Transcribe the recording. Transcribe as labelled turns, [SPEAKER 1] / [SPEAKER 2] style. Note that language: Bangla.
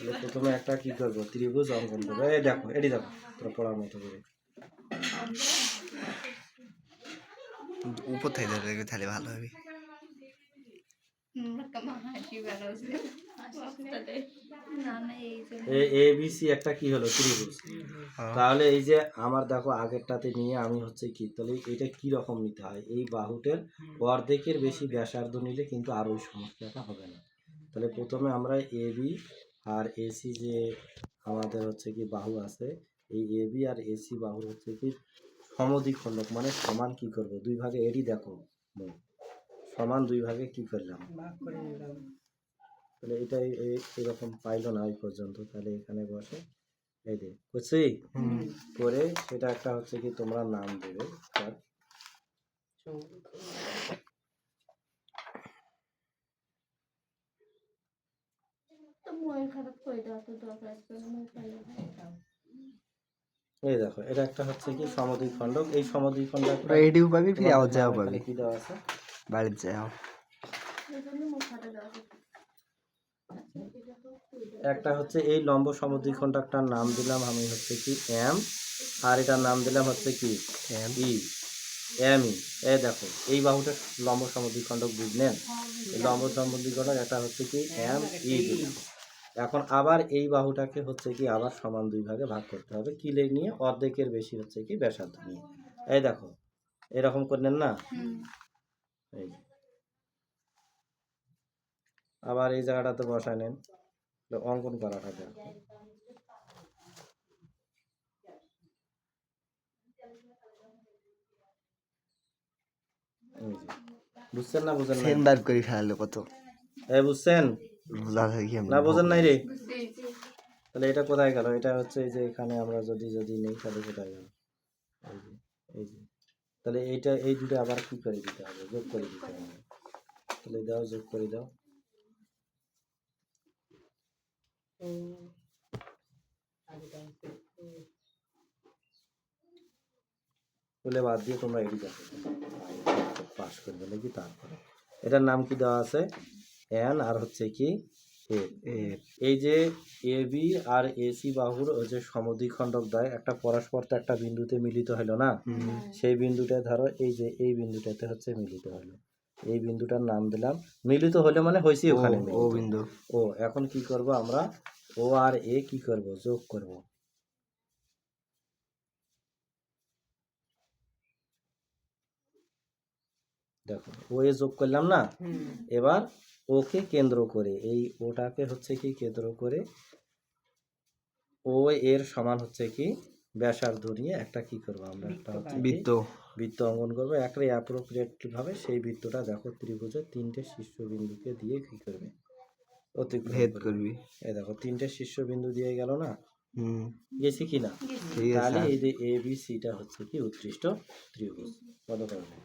[SPEAKER 1] তাহলে প্রথমে একটা কি করব? ত্রিভুজ অঙ্কন করব। এই দেখো এটি দেখো তোরা পড়ার মতো করে।
[SPEAKER 2] উপর থেকে ধরে রেখে তাহলে ভালো হবে।
[SPEAKER 1] এ বি সি একটা কি হলো? ত্রিভুজ। তাহলে এই যে আমার দেখো আগেরটাতে নিয়ে আমি হচ্ছে কি তাহলে এটা কি রকম নিতে হয়? এই বাহুটের অর্ধেকের বেশি ব্যাসার্ধ নিলে কিন্তু আর ওই সমস্যাটা হবে না। তাহলে প্রথমে আমরা এ বি আর এসি যে আমাদের হচ্ছে কি বাহু আছে এই এ বি আর এসি বাহুর হচ্ছে কি সমদ্বিখণ্ডক মানে সমান কি করব? দুই ভাগে এরই দেখো সমান দুই ভাগে কি করলাম? তাহলে এটা এই- এই- এরকম পাইলো না ওই পর্যন্ত তাহলে এখানে বসে। এই দে বুঝছি করে সেটা একটা হচ্ছে কি তোমরা নাম দেবে তার
[SPEAKER 3] তো মন খারাপ করে দেওয়া তো দরকার আছে
[SPEAKER 1] এই দেখো এটা একটা হচ্ছে কি সমদ্বিখণ্ডক এই সমদ্বিখণ্ডক
[SPEAKER 2] এডিও পাবি ফিরে আওয়াজ যাওয়া পাবি।
[SPEAKER 1] কি দেওয়া আছে?
[SPEAKER 2] বাড়ির যাও।
[SPEAKER 1] একটা হচ্ছে এই লম্ব সমদ্বিখণ্ডকটার নাম দিলাম আমি হচ্ছে কি এম আর এটার নাম দিলাম হচ্ছে কি
[SPEAKER 2] এম।
[SPEAKER 1] E M E. এই দেখো এই বাহুটা লম্ব সমদ্বিখণ্ডক বুঝলেন? এই লম্ব সমদ্বিখণ্ডক এটা হচ্ছে কি এম ই দিলাম। এখন আবার এই বাহুটাকে হচ্ছে কি আবার সমান দুই ভাগে ভাগ করতে হবে। কিলে নিয়ে অর্ধেকের বেশি হচ্ছে কি ব্যাসার্ধ নিয়ে। এই দেখো এরকম করলেন না? এই আবার এই জায়গাটাতে বসায় নেন অঙ্কন করাটা দেখো এই যে। বুঝছেন না বুঝেন না
[SPEAKER 2] সেন ফেলালো কত?
[SPEAKER 1] এই বুঝছেন?
[SPEAKER 2] বোঝা থাকি
[SPEAKER 1] না বোঝেন নাই রে? তাহলে এটা কোথায় গেল? এটা হচ্ছে এই যে এখানে আমরা যদি যদি নেই তাহলে কোথায় গেল? এই যে এই যে। তাহলে এইটা এই দুটো আবার কি করে দিতে হবে? যোগ করে দিতে হবে। তাহলে দাও যোগ করে দাও। বলে বাদ দিয়ে তোমরা এটি দেখো পাস করবে নাকি তারপরে? এটার নাম কি দেওয়া আছে? এন আর হচ্ছে কি এই যে এ বি আর এসি বাহুর ওই যে সমদ্বিখণ্ডক দেয় একটা পরস্পর তো একটা বিন্দুতে মিলিত হলো না? সেই বিন্দুটা ধরো এই যে এই বিন্দুটাতে হচ্ছে মিলিত হলো এই বিন্দুটার নাম দিলাম। মিলিত হলে মানে হয়েছে ওখানে
[SPEAKER 2] ও। বিন্দু।
[SPEAKER 1] ও এখন কি করব আমরা? ও আর এ কি করব? যোগ করব। দেখো ও এ যোগ করলাম না? এবার ওকে কেন্দ্র করে এই ওটাকে হচ্ছে কি কেন্দ্র করে ও এর সমান হচ্ছে কি ব্যাসার্ধ নিয়ে একটা কি করব আমরা? একটা হচ্ছে
[SPEAKER 2] বৃত্ত।
[SPEAKER 1] বৃত্ত অঙ্কন করব। একটা অ্যাপ্রোপ্রিয়েট ভাবে সেই বৃত্তটা দেখো ত্রিভুজের তিনটে শীর্ষবিন্দুকে দিয়ে কি করবে? অতিক্রম
[SPEAKER 2] ভেদ
[SPEAKER 1] করবে। এই দেখো তিনটে শীর্ষবিন্দু দিয়ে গেল না?
[SPEAKER 2] হুম।
[SPEAKER 1] গেছি কি না? তাহলে এই যে এ বি সিটা হচ্ছে কি উৎকৃষ্ট ত্রিভুজ। কত করবে